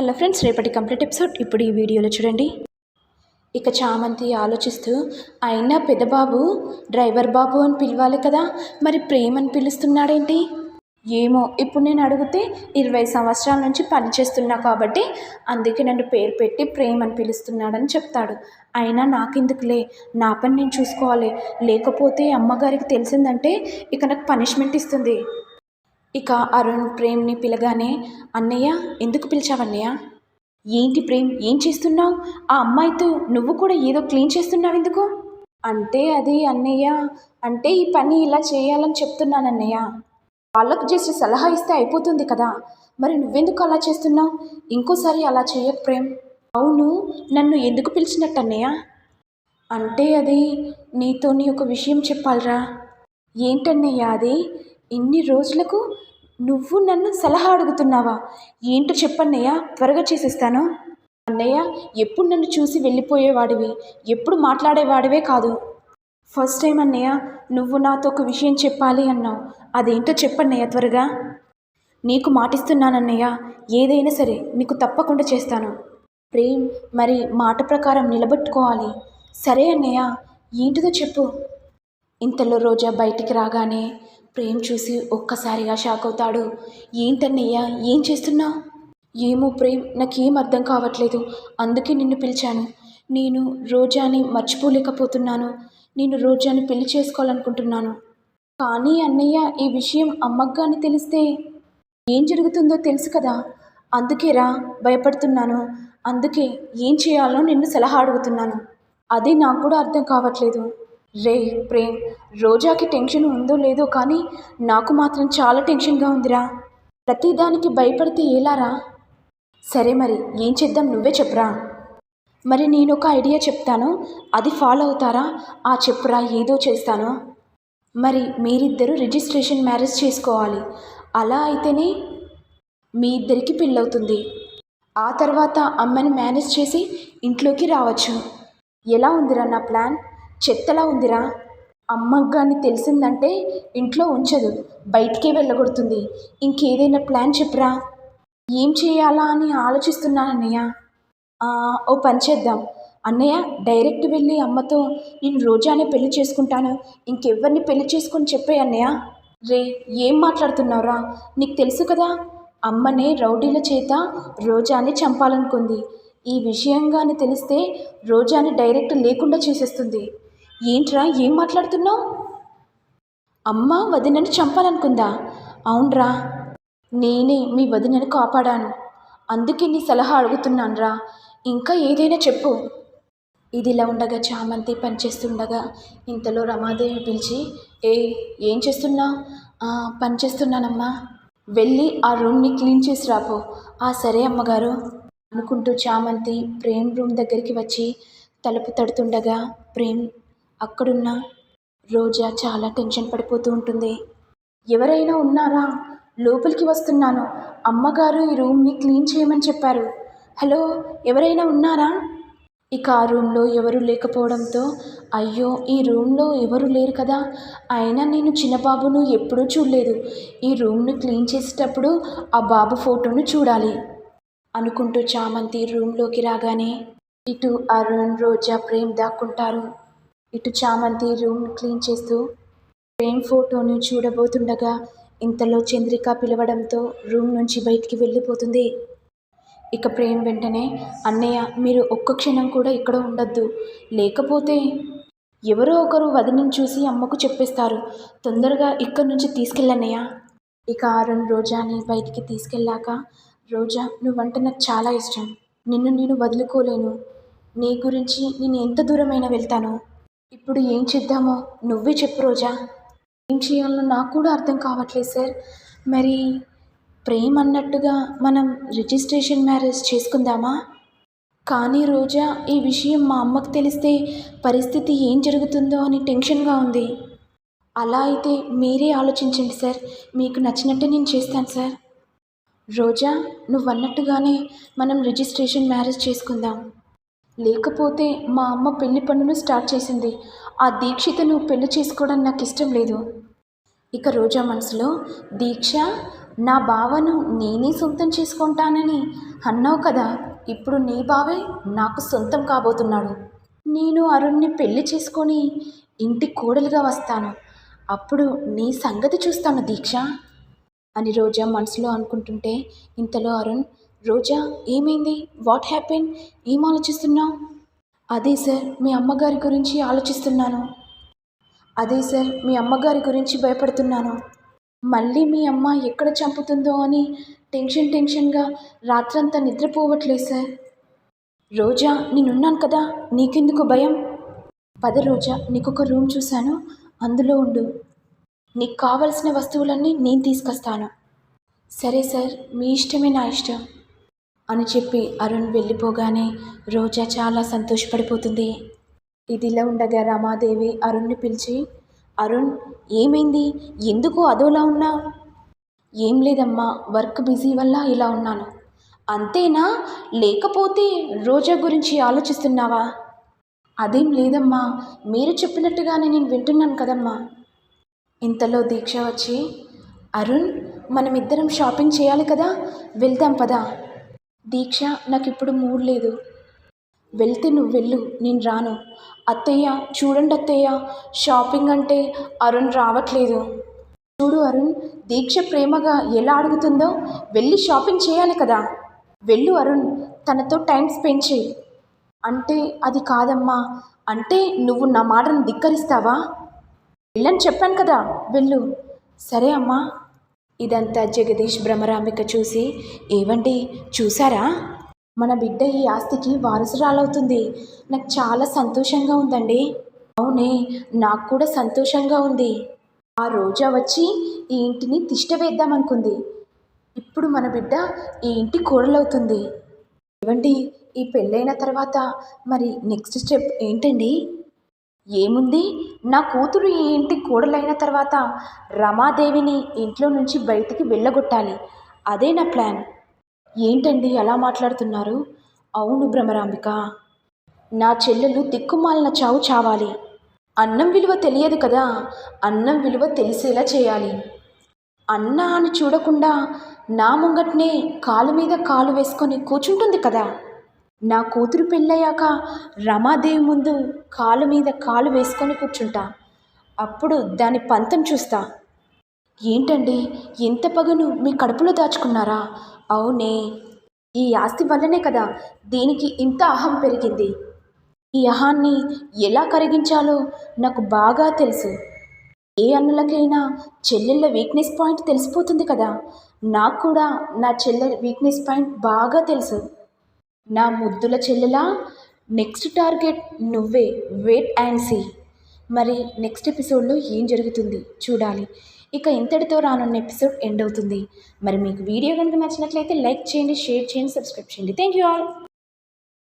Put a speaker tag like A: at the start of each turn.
A: Hello friends రేపటి complete episode. ఇప్పుడు ఈ వీడియోలో చూడండి. ఇక చామంతి ఆలోచిస్తూ అయినా పెదబాబు డ్రైవర్ బాబు అని పిలవాలి కదా? మరి ప్రేమ్ అని పిలుస్తున్నాడేంటి? ఏమో ఇప్పుడు నేను అడిగితే ఇరవై సంవత్సరాల నుంచి పనిచేస్తున్నా కాబట్టి అందుకే నన్ను పేరు పెట్టి ప్రేమ్ అని పిలుస్తున్నాడని చెప్తాడు. అయినా నాకెందుకులే? నా పని నేను చూసుకోవాలి. లేకపోతే అమ్మగారికి తెలిసిందంటే ఇక నాకు పనిష్మెంట్ ఇస్తుంది. ఇక అరుణ్ ప్రేమ్ని పిలగానే అన్నయ్య ఎందుకు పిలిచావన్నయ్య? ఏంటి ప్రేమ్ ఏం చేస్తున్నావు? ఆ అమ్మాయితో నువ్వు కూడా ఏదో క్లీన్ చేస్తున్నావు ఎందుకు? అంటే అది అన్నయ్య అంటే ఈ పని ఇలా చేయాలని చెప్తున్నాను అన్నయ్య వాళ్ళకు జస్ట్ సలహా ఇస్తే అయిపోతుంది కదా. మరి నువ్వెందుకు అలా చేస్తున్నావు? ఇంకోసారి అలా చేయకు ప్రేమ్. అవును నన్ను ఎందుకు పిలిచినట్టు అన్నయ్య అంటే అది నీతో నీ ఒక విషయం చెప్పాలరా. ఏంటన్నయ్య అది? ఇన్ని రోజులకు నువ్వు నన్ను సలహా అడుగుతున్నావా? ఏంటో చెప్పన్నయ్య త్వరగా చేసేస్తాను. అన్నయ్య ఎప్పుడు నన్ను చూసి వెళ్ళిపోయేవాడివి? ఎప్పుడు మాట్లాడేవాడివే కాదు. ఫస్ట్ టైం అన్నయ్య నువ్వు నాతో ఒక విషయం చెప్పాలి అన్నావు. అదేంటో చెప్పన్నయ్య త్వరగా. నీకు మాటిస్తున్నానన్నయ్య ఏదైనా సరే నీకు తప్పకుండా చేస్తాను. ప్రేమ్ మరి మాట ప్రకారం నిలబెట్టుకోవాలి. సరే అన్నయ్య ఏంటిదో చెప్పు. ఇంతలో రోజా బయటికి రాగానే ప్రేమ్ చూసి ఒక్కసారిగా షాక్ అవుతాడు. ఏంటన్నయ్యా ఏం చేస్తున్నావు ఏమో ప్రేమ్ నాకేం అర్థం కావట్లేదు. అందుకే నిన్ను పిలిచాను. నేను రోజాని మర్చిపోలేకపోతున్నాను. నేను రోజాని పెళ్ళి చేసుకోవాలనుకుంటున్నాను. కానీ అన్నయ్య ఈ విషయం అమ్మకు అని తెలిస్తే ఏం జరుగుతుందో తెలుసు కదా. అందుకేరా భయపడుతున్నాను. అందుకే ఏం చేయాలో నిన్ను సలహా అడుగుతున్నాను. అదే నాకు కూడా అర్థం కావట్లేదు. రే ప్రేమ్ రోజాకి టెన్షన్ ఉందో లేదో కానీ నాకు మాత్రం చాలా టెన్షన్గా ఉందిరా. ప్రతిదానికి భయపడితే ఏలారా? సరే మరి ఏం చేద్దాం నువ్వే చెప్పురా. మరి నేను ఒక ఐడియా చెప్తాను అది ఫాలో అవుతారా? ఆ చెప్పురా ఏదో చేస్తాను. మరి మీరిద్దరూ రిజిస్ట్రేషన్ మ్యారేజ్ చేసుకోవాలి. అలా అయితేనే మీ ఇద్దరికి పెళ్ళవుతుంది. ఆ తర్వాత అమ్మని మేనేజ్ చేసి ఇంట్లోకి రావచ్చు. ఎలా ఉందిరా నా ప్లాన్? చెత్తలా ఉందిరా. అమ్మకు కానీ తెలిసిందంటే ఇంట్లో ఉంచదు బయటికే వెళ్ళగొడుతుంది. ఇంకేదైనా ప్లాన్ చెప్పురా. ఏం చేయాలా అని ఆలోచిస్తున్నాను అన్నయ్య ఓ పని చేద్దాం. అన్నయ్య డైరెక్ట్ వెళ్ళి అమ్మతో నేను రోజానే పెళ్ళి చేసుకుంటాను. ఇంకెవ్వరిని పెళ్ళి చేసుకొని చెప్పే అన్నయ్య. రే ఏం మాట్లాడుతున్నావురా? నీకు తెలుసు కదా అమ్మనే రౌడీల చేత రోజాని చంపాలనుకుంది. ఈ విషయంగాని తెలిస్తే రోజాని డైరెక్ట్ లేకుండా చేసేస్తుంది. ఏంట్రా ఏం మాట్లాడుతున్నావు? అమ్మ వదినని చంపాలనుకుందా? అవునరా నేనే మీ వదినని కాపాడాను. అందుకే నీ సలహా అడుగుతున్నానురా. ఇంకా ఏదైనా చెప్పు. ఇదిలా ఉండగా చామంతి పనిచేస్తుండగా ఇంతలో రమాదేవి పిలిచి ఏ ఏం చేస్తున్నావు? పనిచేస్తున్నానమ్మా వెళ్ళి ఆ రూమ్ని క్లీన్ చేసి రాపో. ఆ సరే అమ్మగారు. అనుకుంటూ చామంతి ప్రేమ్ రూమ్ దగ్గరికి వచ్చి తలుపు తడుతుండగా ప్రేమ్ అక్కడున్న రోజా చాలా టెన్షన్ పడిపోతూ ఉంటుంది. ఎవరైనా ఉన్నారా? లోపలికి వస్తున్నాను. అమ్మగారు ఈ రూమ్ని క్లీన్ చేయమని చెప్పారు. హలో ఎవరైనా ఉన్నారా? ఇక ఆ రూమ్లో ఎవరు లేకపోవడంతో అయ్యో ఈ రూమ్లో ఎవరు లేరు కదా? అయినా నేను చిన్న బాబును ఎప్పుడూ చూడలేదు. ఈ రూమ్ను క్లీన్ చేసేటప్పుడు ఆ బాబు ఫోటోను చూడాలి అనుకుంటూ చామంతి రూమ్లోకి రాగానే ఇటు అరుణ్ రోజా ప్రేమ్ దాక్కుంటారు. ఇటు చామంతి రూమ్ క్లీన్ చేస్తూ ప్రేమ్ ఫోటోను చూడబోతుండగా ఇంతలో చంద్రిక పిలవడంతో రూమ్ నుంచి బయటికి వెళ్ళిపోతుంది. ఇక ప్రేమ్ వెంటనే అన్నయ్య మీరు ఒక్క క్షణం కూడా ఇక్కడ ఉండొద్దు. లేకపోతే ఎవరో ఒకరు వదినని చూసి అమ్మకు చెప్పేస్తారు. తొందరగా ఇక్కడి నుంచి తీసుకెళ్ళన్నయ్య. ఇక అరుణ్ రోజాని బయటికి తీసుకెళ్ళాక రోజా నువ్వంటే నాకు చాలా ఇష్టం. నిన్ను నేను వదులుకోలేను. నీ గురించి నేను ఎంత దూరమైనా వెళ్తాను. ఇప్పుడు ఏం చేద్దామో? నువ్వే చెప్పు రోజా. ఏం చేయాలో నాకు కూడా అర్థం కావట్లేదు సార్. మరి ప్రేమ్ అన్నట్టుగా మనం రిజిస్ట్రేషన్ మ్యారేజ్ చేసుకుందామా? కానీ రోజా ఈ విషయం మా అమ్మకు తెలిస్తే పరిస్థితి ఏం జరుగుతుందో అని టెన్షన్గా ఉంది. అలా అయితే మీరే ఆలోచించండి సార్. మీకు నచ్చినట్టు నేను చేస్తాను సార్. రోజా నువ్వు అన్నట్టుగానే మనం రిజిస్ట్రేషన్ మ్యారేజ్ చేసుకుందాం. లేకపోతే మా అమ్మ పెళ్ళి పనులు స్టార్ట్ చేసింది. ఆ దీక్షితను పెళ్ళి చేసుకోవడం నాకు ఇష్టం లేదు. ఇక రోజా మనసులో దీక్ష నా బావను నేనే సొంతం చేసుకుంటానని అన్నావు కదా ఇప్పుడు నీ బావే నాకు సొంతం కాబోతున్నాడు. నేను అరుణ్ని పెళ్ళి చేసుకొని ఇంటి కోడలుగా వస్తాను. అప్పుడు నీ సంగతి చూస్తాను దీక్ష అని రోజా మనసులో అనుకుంటుంటే ఇంతలో అరుణ్ రోజా ఏమైంది? వాట్ హ్యాపెన్ ఏం ఆలోచిస్తున్నావు? అదే సార్ మీ అమ్మగారి గురించి ఆలోచిస్తున్నాను. అదే సార్ మీ అమ్మగారి గురించి భయపడుతున్నాను. మళ్ళీ మీ అమ్మ ఎక్కడ చంపుతుందో అని టెన్షన్ టెన్షన్గా రాత్రంతా నిద్రపోవట్లేదు సార్. రోజా నేనున్నాను కదా నీకెందుకు భయం? పద రోజా నీకొక రూమ్ చూశాను అందులో ఉండు. నీకు కావలసిన వస్తువులన్నీ నేను తీసుకొస్తాను. సరే సార్ మీ ఇష్టమే నా ఇష్టం. అని చెప్పి అరుణ్ వెళ్ళిపోగానే రోజా చాలా సంతోషపడిపోతుంది. ఇదిలా ఉండగా రమాదేవి అరుణ్ని పిలిచి అరుణ్ ఏమైంది? ఎందుకు అదోలా ఉన్నావు ఏం లేదమ్మా వర్క్ బిజీ వల్ల ఇలా ఉన్నాను. అంతేనా? లేకపోతే రోజా గురించి ఆలోచిస్తున్నావా? అదేం లేదమ్మా మీరు చెప్పినట్టుగానే నేను వింటున్నాను కదమ్మా. ఇంతలో దీక్ష వచ్చి అరుణ్ మనమిద్దరం షాపింగ్ చేయాలి కదా వెళ్దాం పదా. దీక్ష నాకు ఇప్పుడు మూడ్ లేదు. వెళ్తే నువ్వు వెళ్ళు నేను రాను. అత్తయ్య చూడండి అత్తయ్య షాపింగ్ అంటే అరుణ్ రావట్లేదు. చూడు అరుణ్ దీక్ష ప్రేమగా ఎలా అడుగుతుందో వెళ్ళి షాపింగ్ చేయాలి కదా. వెళ్ళు అరుణ్ తనతో టైం స్పెండ్ చేయి. అంటే అది కాదమ్మా అంటే నువ్వు నా మాటను ధిక్కరిస్తావా? వెళ్ళని చెప్పాను కదా వెళ్ళు. సరే అమ్మా. ఇదంతా జగదీష్ భ్రమరాంబిక చూసి ఏవండి చూసారా మన బిడ్డ ఈ ఆస్తికి వారసురాలవుతుంది. నాకు చాలా సంతోషంగా ఉందండి. అవునే నాకు కూడా సంతోషంగా ఉంది. ఆ రోజా వచ్చి ఈ ఇంటిని తిష్టవేద్దామనుకుంది ఇప్పుడు మన బిడ్డ ఈ ఇంటి కోడలవుతుంది. ఏవండి ఈ పెళ్ళైన తర్వాత మరి నెక్స్ట్ స్టెప్ ఏంటండి? ఏముంది? నా కూతురు ఈ ఇంటి కోడలైన తర్వాత రమాదేవిని ఇంట్లో నుంచి బయటికి వెళ్ళగొట్టాలి. అదే నా ప్లాన్. ఏంటండి అలా మాట్లాడుతున్నారు? అవును భ్రమరాంబిక. నా చెల్లెలు దిక్కుమాలిన చావు చావాలి. అన్నం విలువ తెలియదు కదా? అన్నం విలువ తెలిసేలా చేయాలి. అన్న అని చూడకుండా నా ముంగట్నే కాలు మీద కాలు వేసుకొని కూర్చుంటుంది కదా? నా కూతురు పెళ్ళయ్యాక రమాదేవి ముందు కాలు మీద కాలు వేసుకొని కూర్చుంటా. అప్పుడు దాని పంతం చూస్తా. ఏంటండి ఎంత పగను మీ కడుపులో దాచుకున్నారా? అవునే. ఈ ఆస్తి వల్లనే కదా దీనికి ఇంత అహం పెరిగింది. ఈ అహాన్ని ఎలా కరిగించాలో నాకు బాగా తెలుసు. ఏ అన్నలకైనా చెల్లెళ్ళ వీక్నెస్ పాయింట్ తెలిసిపోతుంది కదా. నాకు కూడా నా చెల్లె వీక్నెస్ పాయింట్ బాగా తెలుసు. నా ముద్దుల చెల్లెలా? నెక్స్ట్ టార్గెట్ నువ్వే. Wait and see. మరి నెక్స్ట్ ఎపిసోడ్లో ఏం జరుగుతుంది? చూడాలి. ఇక ఇంతటితో రానున్న ఎపిసోడ్ ఎండ్ అవుతుంది. మరి మీకు వీడియో కనుక నచ్చినట్లయితే లైక్ చేయండి షేర్ చేయండి సబ్స్క్రైబ్ చేయండి. Thank you all.